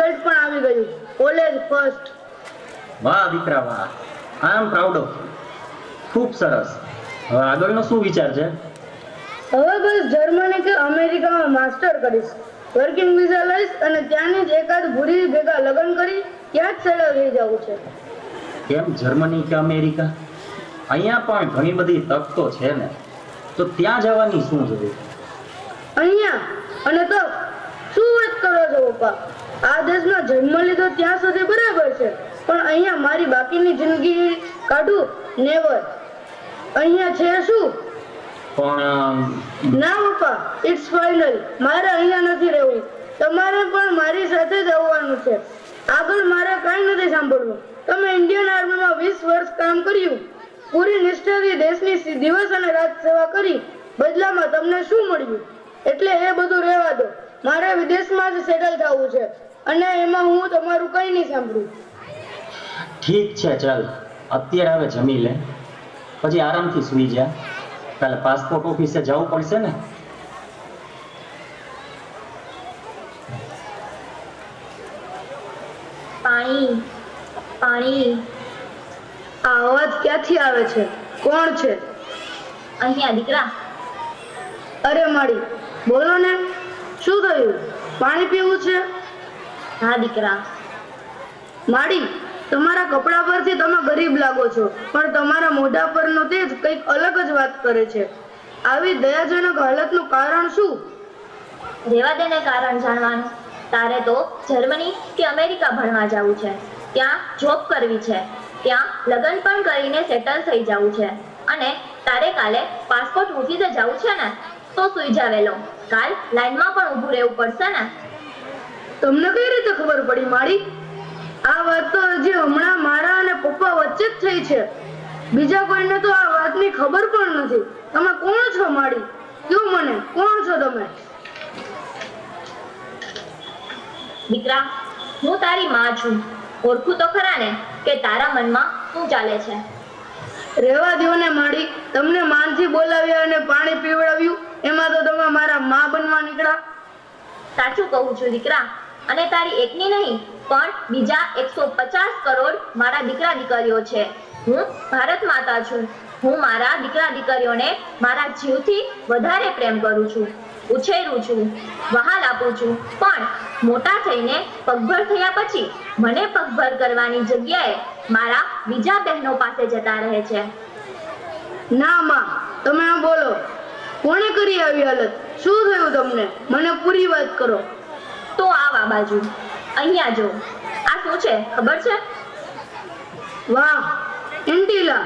Result પણ આવી ગયું. કોલેજ ફર્સ્ટ વાહ દીકરા વાહ. આઈ એમ પ્રાઉડ ઓફ ખૂબ સરસ. હવે આગળનો શું વિચાર છે? હવે બસ જર્મની કે અમેરિકામાં માસ્ટર કરીશ. વર્કિંગ વિઝા લઈશ અને ત્યાંની જ એકાદ ભૂરી ભેગા લગ્ન કરી ત્યાં જ સેટલ થઈ જવું છે. કેમ જર્મની કે અમેરિકા? અહીંયા પણ ઘણી બધી તક તો છે ને. તો ત્યાં જવાની શું જરૂર? અહીંયા? અને તો શું વાત કરો છો પપ્પા? આ દેશમાં જન્મ લીધો ત્યાં સુધી બરાબર છે. પણ અહીંયા મારી બાકીની જિંદગી કાઢું? નેવર અહીંયા છે શું? પણ ના પપ્પા ઇટ્સ ફાઇનલ મારે અહીંયા નથી રહેવું. તમારે પણ મારી સાથે જ આવવાનું છે. આગળ મારે કાંઈ નથી સાંભળવું. તમે ઇન્ડિયન આર્મીમાં વીસ વર્ષ કામ કર્યું. પૂરી નિષ્ઠાથી દેશની દિવસ અને રાત સેવા કરી. બદલામાં તમને શું મળ્યું? એટલે એ બધું રહેવા દો. મારે વિદેશમાં જ સેટલ થવું છે. અને એમાં હું તમારું કંઈ નહીં સાંભળું. ઠીક છે ચાલ. અત્યારે હવે જમી લે. પછી આરામથી સૂઈ જા. કાલે પાસપોર્ટ ઓફિસે જવું પડશે ને? પાણી પાણી. આ અવાજ ક્યાંથી આવે છે? કોણ છે? અહીંયા દીકરા. અરે મારી બોલો ને. શું થયું? પાણી પીવું છે? હા, દીકરા. માડી, તમારા કપડા પરથી તમે ગરીબ લાગો છો, પણ તમારા મોઢા પરનો તેજ કંઈક અલગ જ વાત કરે છે. આવી દયાજનક હાલતનું કારણ શું? રેવા દેને કારણ જાણવાનું. તારે તો જર્મની કે અમેરિકા ભણવા જવું છે. ત્યાં જોબ કરવી છે. ત્યાં લગ્ન પણ કરીને સેટલ થઈ જવું છે. અને તારે કાલે પાસપોર્ટ ઓફિસે જવું છે ને? તો સુઈ જાવેલો કાલ લાઈનમાં પણ ઊભું રહેવું પડશે ને? તમને કઈ રીતે ખબર પડી મારી? આ વાત તો હજી હમણાં મારા અને પપ્પા વચ્ચે જ થઈ છે. બીજા કોઈને તો આ વાતની ખબર પણ નથી. તમે કોણ છો માડી કયો મને? કોણ છો તમે? દીકરા હું તારી માં છું. ઓળખું તો ખરા ને કે તારા મનમાં શું ચાલે છે? રહેવા દો ને માડી તમને માનથી બોલાવ્યા અને પાણી પીવડાવ્યું. એમાં તો તમે મારા માં બનવા નીકળ્યા. સાચું કહું છું દીકરા અને તારી એકની નહીં પણ બીજા એકસો પચાસ કરોડ મારા દીકરા દીકરીઓ છે. હું ભારત માતા છું. હું મારા દીકરા દીકરીઓને મારા જીવથી વધારે પ્રેમ કરું છું ઉછેરું છું વહાલ આપું છું. પણ મોટા થઈને પગભર થયા પછી મને પગભર કરવાની જગ્યાએ મારા બીજા બહેનો પાસે જતા રહે છે. ના માં તમે બોલો. કોણે કરી આવી હાલત? શું થયું તમને? મને પૂરી વાત કરો. તો આવ બાજુ. અહીંયા જો. આ શું છે? ખબર છે? વાહ ઇન્ટિલા.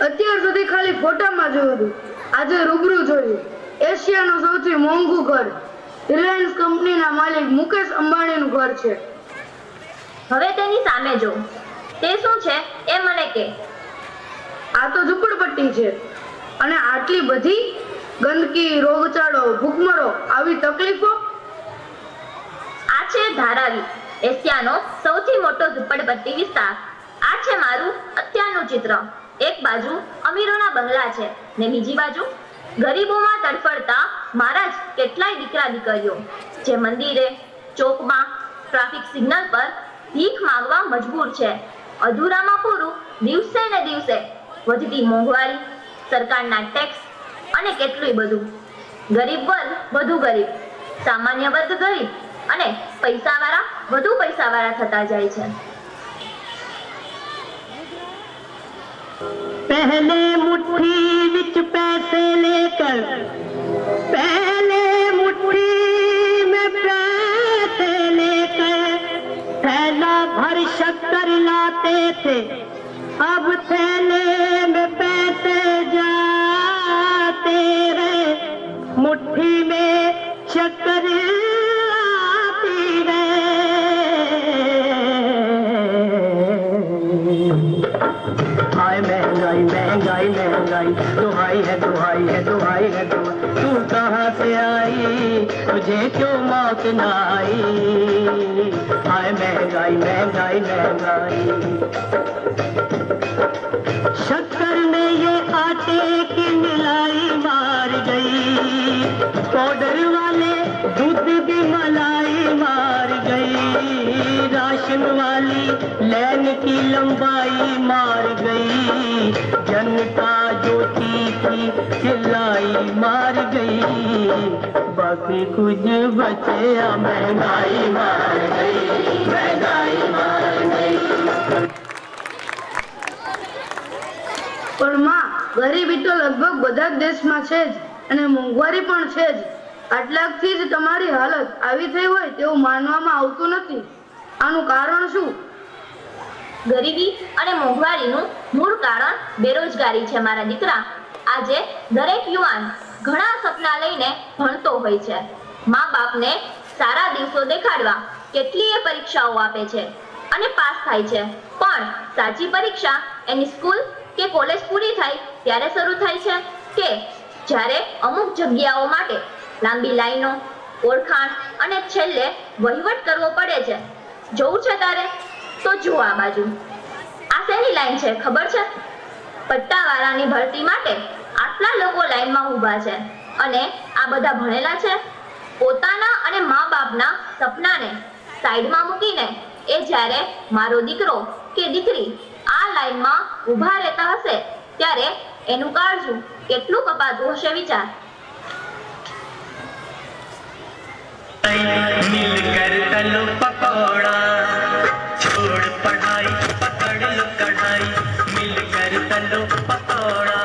અત્યાર સુધી ખાલી ફોટામાં જોયું હતું. આજે રૂબરૂ જોયું. એશિયાનું સૌથી મોંઘું ઘર. રિલાયન્સ કંપનીના માલિક મુકેશ અંબાણીનું ઘર છે. હવે તેની સામે જો. તે શું છે? એ મને કે. આ તો ઝૂંપડપટ્ટી છે. અને આટલી બધી ગંદકી, રોગચાળો, ભૂખમરો, આવી તકલીફો? આ છે ધારાવી, એશિયાનો સૌથી મોટો ઝુંપડપટ્ટી વિસ્તાર. આ છે મારું અત્યારનું ચિત્ર. એક બાજુ અમીરોના બંગલા છે ને બીજી બાજુ ગરીબોમાં તડફડતા મારા જ કેટલાય દીકરા દીકરીઓ, જે મંદિરે, ચોકમાં ટ્રાફિક સિગ્નલ પર ભીખ માંગવા મજબૂર છે. અધૂરામાં પૂરું દિવસે ને દિવસે વધતી મોંઘવારી, સરકારના ટેક્સ અને કેટલુંય બધું ગરીબ વર્ગ વધુ ગરીબ સામાન્ય વર્ગ ગરીબ અને પૈસાવાળા વધુ પૈસાવાળા થતા જાય છે पहले मुट्ठी विच पैसे लेकर पहले मुट्ठी में पैसे लेकर थैला भर शक्कर लाते थे अब थैले मुट्ठी में शक्कर आती है हाय महंगाई महंगाई महंगाई दुहाई है दुहाई है दुहाई है दुहाई तू कहाँ से आई तुझे क्यों मौत न आई हाय महंगाई महंगाई महंगाई शक्कर ने ये आटे की मिलाई मार गई पाउडर वाले दूध की मलाई मार गई वाली लैन की लंबाई मार गई जनता जो थी चिल्लाई मार गई बाकी कुछ बचे महंगाई मार गई महंगाई मार गई પણ માં ગરીબી તો લગભગ બધા જ દેશમાં છે જ અને મોંઘવારી પણ છે જ આટલાકથી જ તમારી હાલત આવી થઈ હોય તેવું માનવામાં આવતું નથી. આનું કારણ શું? ગરીબી અને મોંઘવારીનું મૂળ કારણ બેરોજગારી છે મારા દીકરા. આજે દરેક યુવાન ઘણા સપના લઈને ભણતો હોય છે. મા બાપને સારા દિવસો દેખાડવા કેટલીય પરીક્ષાઓ આપે છે અને પાસ થાય છે. પણ સાચી પરીક્ષા એની સ્કૂલ કે કોલેજ પૂરી થાય ત્યારે શરૂ થાય છે કે જ્યારે અમુક જગ્યાઓ માટે લાંબી લાઈનો, ઓળખાણ અને છેલ્લે વહીવટ કરવો પડે છે. જોવું છે તારે? તો જુઓ આ બાજુ. આ શેની લાઈન છે, ખબર છે? પટ્ટાવાળાની ભરતી માટે આટલા લોકો લાઈનમાં ઊભા છે અને આ બધા ભણેલા છે. પોતાના અને મા બાપના સપનાને સાઈડમાં મૂકીને એ જ્યારે મારો દીકરો કે દીકરી આ લાઈનમાં ઊભા રહેતા હશે, ત્યારે એનું કાળજું કેટલું કપાતું હશે વિચાર. छोड़ पढ़ाई पकड़ लो कढ़ाई मिलकर तलो पकौड़ा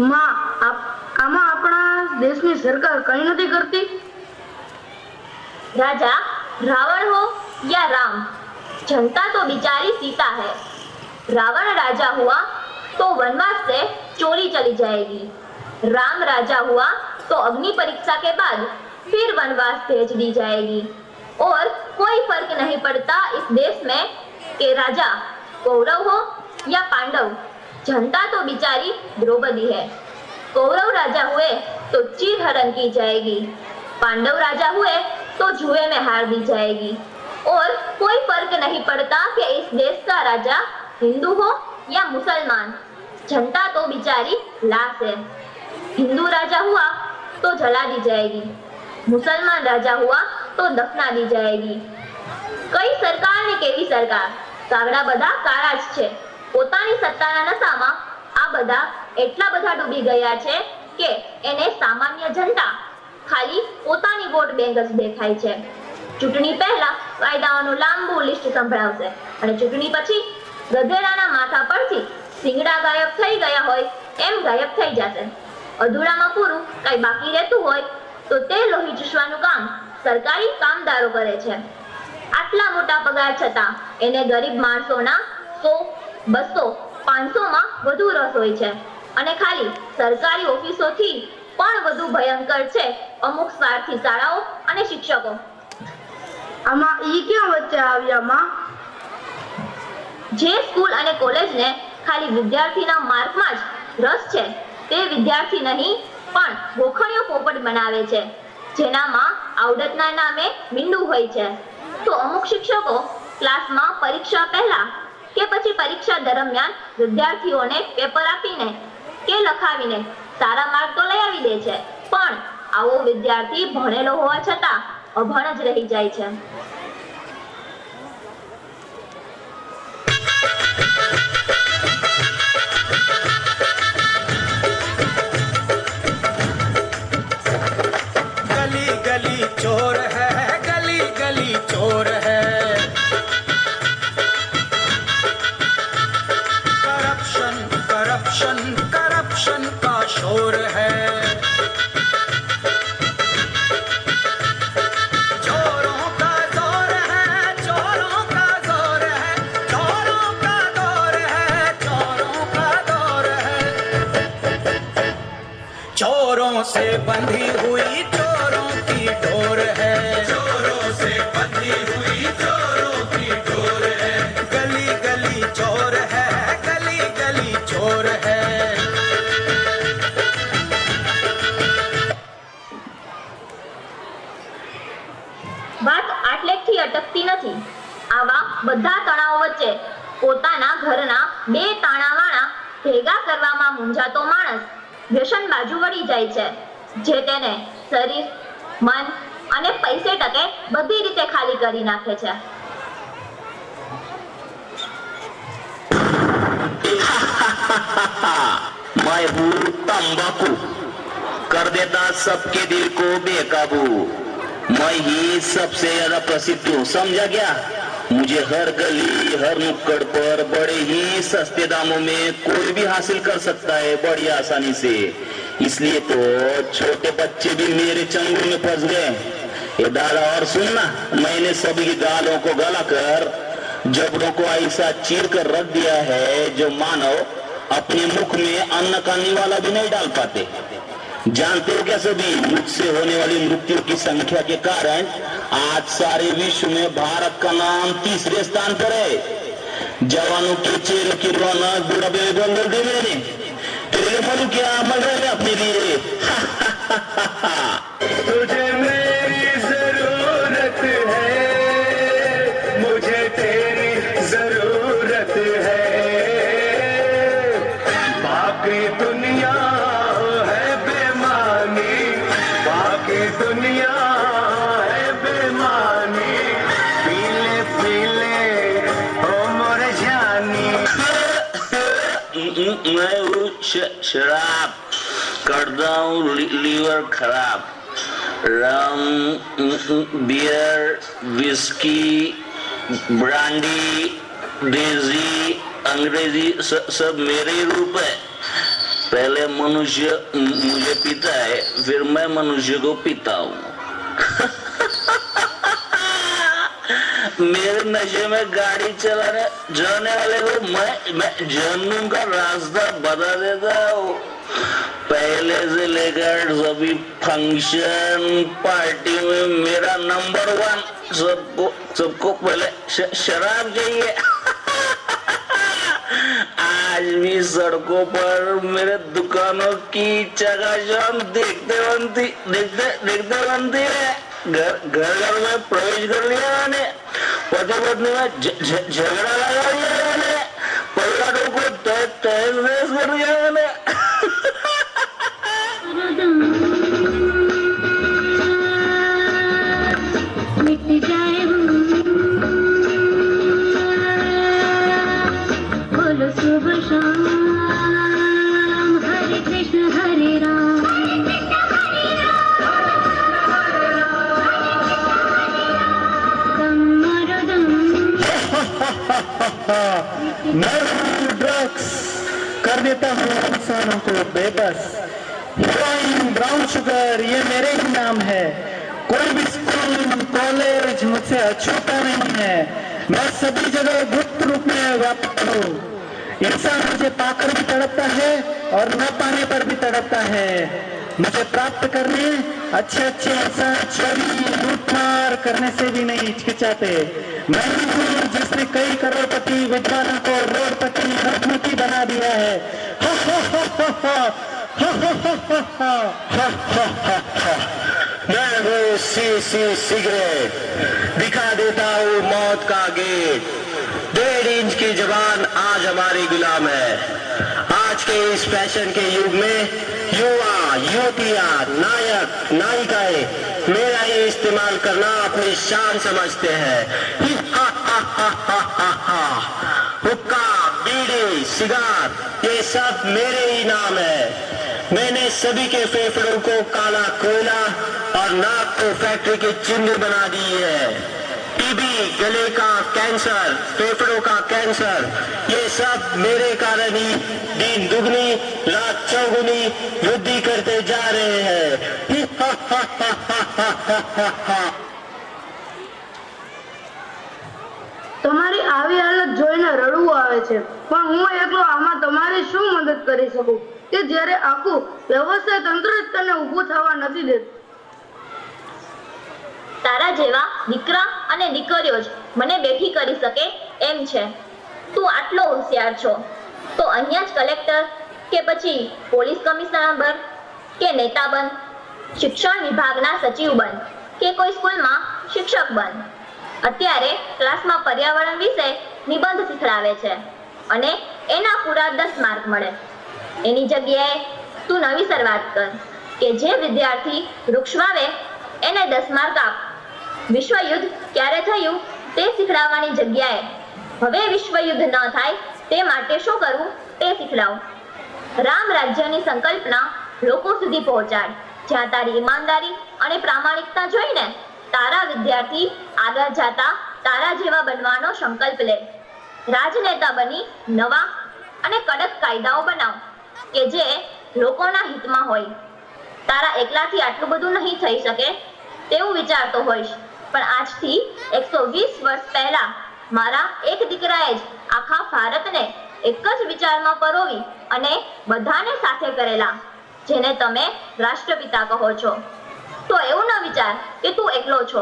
માં આપ- આમાં આપણા દેશની સરકાર કઈ નથી કરતી राजा रावण हो या राम जनता तो बिचारी सीता है रावण राजा हुआ तो वनवास से चोरी चली जाएगी राम राजा हुआ तो अग्नि परीक्षा के बाद फिर वनवास भेज दी जाएगी और कोई फर्क नहीं पड़ता इस देश में कि राजा कौरव हो या पांडव जनता तो बिचारी द्रौपदी है कौरव राजा हुए तो चीर हरण की जाएगी पांडव राजा हुए तो जुए में हार दी जाएगी और कोई फर्क नहीं पड़ता कि इस देश का राजा हिंदू हो या मुसलमान जनता तो बिचारी लाश है हिंदू राजा हुआ तो जला दी जाएगी मुसलमान राजा हुआ तो दफना दी जाएगी કઈ સરકાર ને કેવી સરકાર કાગડા બધા કાળા જ છે પોતાની સત્તાના નશામાં આ બધા એટલા બધા ડૂબી ગયા છે કે એને સામાન્ય જનતા ખાલી પોતાની વોટ બેંક જ દેખાય છે. ચૂંટણી પહેલા કાયદાઓનું લાંબુ લિસ્ટ સંભળાવશે અને ચૂંટણી પછી ગધેડાના માથા પરથી શિંગડા ગાયબ થઈ ગયા હોય એમ ગાયબ થઈ જશે. અધૂરામાં પૂરું કઈ બાકી રહેતું હોય તો તે લોહી ચૂસવાનું કામ સરકારી કામદારો કરે છે. આટલા મોટા પગાર છતાં એને ગરીબ માણસોના સો બસો પાંચસોમાં વધુ રસ હોય છે. અને ખાલી સરકારી ઓફિસોથી પણ વધુ ભયંકર છે અમુક સ્વાર્થી શાળાઓ અને શિક્ષકો. આમાં ઈ ક્યાં વચ્ચે આવ્યા માં? જે સ્કૂલ અને કોલેજને ખાલી વિદ્યાર્થીના માર્કમાં જ રસ છે તે વિદ્યાર્થી નહીં પણ ગોખણીઓ પોપટ બનાવે છે જેનામાં આવડતના નામે મીંડું હોય છે. તો અમુક શિક્ષકો ક્લાસમાં પરીક્ષા પહેલા કે પછી પરીક્ષા દરમિયાન વિદ્યાર્થીઓને પેપર આપીને કે લખાવીને સારા માર્ક તો લઈ આવી દે છે. પણ આવો વિદ્યાર્થી ભણેલો હોવા છતાં અભણ જ રહી જાય છે. करप्शन करप्शन का शोर है। चोरों का है चोरों का है चोरों का दौर है चोरों का दौर है। चोरों से बंधी हुई આટલેકથી અટકતી નથી આવા બધા તણાવ વચ્ચે પોતાના ઘરના બે તાણાવાણા ભેગા કરવામાં મૂંઝાતો માણસ વ્યસન બાજુ વળી જાય છે જે તેને શરીર મન અને પૈસે ટકે બધી રીતે ખાલી કરી નાખે છે मैं हूँ तंबाकू कर देता सबके दिल को बेकाबू मैं ही सबसे ज़्यादा प्रसिद्ध हूँ। समझा क्या? मुझे हर गली, हर नुक्कड़ पर बड़े ही सस्ते दामों में कोई भी हासिल कर सकता है बड़ी आसानी से। इसलिए तो छोटे बच्चे भी मेरे चंगुल में फंस गए। ये दादा और सुनना मैंने सभी दालों को गला कर जबड़ों को ऐसा चीर कर रख दिया है जो मानव अपने मुख में अन्न खाने वाला भी नहीं डाल पाते। जानते हो क्या सभी मुझसे होने वाली मृत्यु की संख्या के कारण आज सारे विश्व में भारत का नाम तीसरे स्थान पर है। जवानों के चेहरे की रौनक में बंदर दे मेरे तेरे क्या मर रहे अपने लिए। शराब करता हूँ लीवर खराब रम बियर, विस्की, ब्रांडी डेजी अंग्रेज़ी, स- सब मेरे रूप है। पहले मनुष्य मुझे पीता है, फिर मैं मनुष्य को पीता हूँ। मेरे नशे में गाड़ी चलाने जाने वाले को मैं मैं जहन्नुम का रास्ता बता देता हूँ पहले से लेकर सभी फंक्शन पार्टी में मेरा नंबर वन सबको सबको पहले श, शराब चाहिए आज भी सड़कों पर मेरे दुकानों की चकाचौंध देखते बनती देखते देखते बनती है घर घर घर में प्रवेश कर लिया मैंने પતિ પત્નીમાં ઝઘડા લગાડી અને પહેલા લોકો તહેસ કરી આવે ને मैं ड्रग्स कर देता हूँ इंसानों को बेबस। हीरोइन ब्राउन शुगर ये मेरे ही नाम है। कोई भी स्कूल, कॉलेज मुझसे अछूता नहीं है। मैं सभी जगह गुप्त रूप में व्यापक हूँ। इंसान मुझे पाकर भी तड़पता है और न पाने पर भी तड़पता है। मुझे प्राप्त करने, अच्छे अच्छे इंसान, चोरी, लूटमार करने से भी नहीं हिचकिचाते। मैं कई करोड़पति विद्वानों को रोडपति भस्मती बना दिया है। मैं सी सी सिगरेट। दिखा देता हूँ मौत का गेट। डेढ़ इंच की जबान आज हमारी गुलाम है। आज के इस फ़ैशन के युग में युवा, युवतिया, नायक, नायिकाएँ, मेरा ये इस्तेमाल करना अपनी शान समझते हैं। हुक्का, बीड़ी, सिगार, ये सब मेरे ही नाम है। मैंने सभी के फेफड़ों को काला कोयला और नाक को फैक्ट्री की चिन्ह बना दी है। टीबी गले का कैंसर, फेफड़ों का कैंसर, ये सब मेरे कारण ही दिन दुगनी रात चौगुनी वृद्धि करते जा रहे हैं। તમારી આવી હાલત જોઈને રડવું આવે છે. પણ હું એકલો આમાં તમારી શું મદદ કરી શકું? કે જ્યારે આખું વ્યવસાય તંત્ર જ તને ઊભું થવા નથી દેતું? તારા જેવા દીકરા અને દીકરીઓ જ મને બેઠી કરી શકે એમ છે. તું આટલો હોશિયાર છો. તો અહીંયા જ કલેક્ટર કે પછી પોલીસ કમિશનર કે નેતા બન, શિક્ષણ વિભાગના સચિવ બન કે કોઈ સ્કૂલમાં શિક્ષક બન. અત્યારે ક્લાસમાં પર્યાવરણ વિશે નિબંધ શીખડાવે છે અને એના પૂરા દસ માર્ક મળે. એની જગ્યાએ તું નવી શરૂઆત કર કે જે વિદ્યાર્થી વૃક્ષ વાવે, એને દસ માર્ક આપ. વિશ્વયુદ્ધ ક્યારે થયું તે શીખડાવવાની જગ્યાએ. હવે વિશ્વયુદ્ધ ન થાય તે માટે શું કરવું તે શીખડાવ. રામ રાજ્યની સંકલ્પના લોકો સુધી પહોંચાડ. જ્યાં તારી ઈમાનદારી અને પ્રામાણિકતા જોઈને તારા વિદ્યાર્થી આગળ જાતા તારા જેવા બનવાનો સંકલ્પ લે. રાજનેતા બની નવા અને કડક કાયદાઓ બનાવ, કે જે લોકોના હિતમાં હોય. તારા એકલાથી આટલું બધું નહીં થઈ શકે તેવું વિચારતો હોઈશ. પણ આજથી એકસો વીસ વર્ષ પહેલા મારા એક દીકરાએ જ આખા ભારતને એક જ વિચારમાં પરોવી અને બધાને સાથે કરેલા, જેને તમે રાષ્ટ્રપિતા કહો છો. તો એવું ન વિચાર કે તું એકલો છો.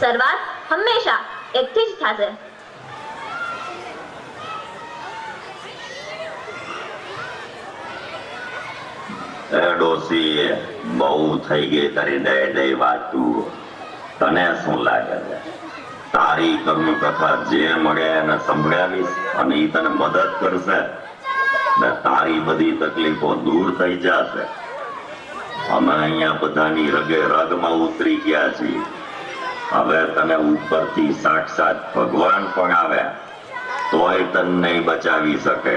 શરૂઆત હંમેશા એકથી જ થશે. ડોસી બહુ થઈ ગઈ તારી દય દે વાતું તને શું લાગે છે? તારી કર્મ કથા જે મળે એને સંભળાવીશ અને એ તને મદદ કરશે ને તારી બધી તકલીફો દૂર થઈ જશે. અમે અહીંયા બધાની રગે રગમાં ઉતરી ગયા છીએ હવે તને ઉપરથી સાક્ષાત ભગવાન પણ આવ્યા. તોય તને નહીં બચાવી શકે.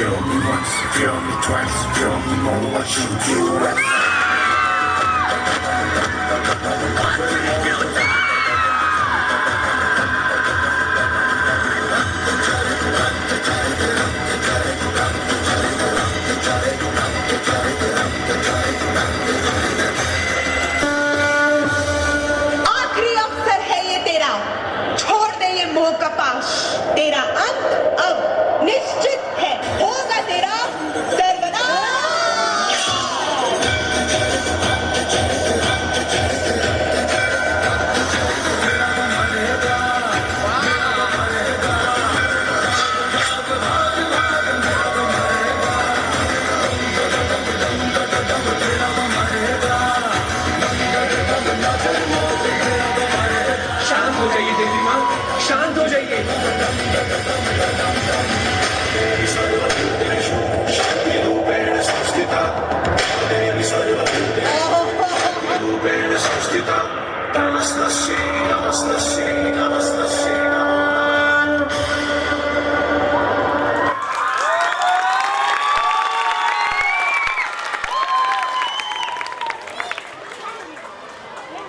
Feel me once, feel me twice, feel me know what you do.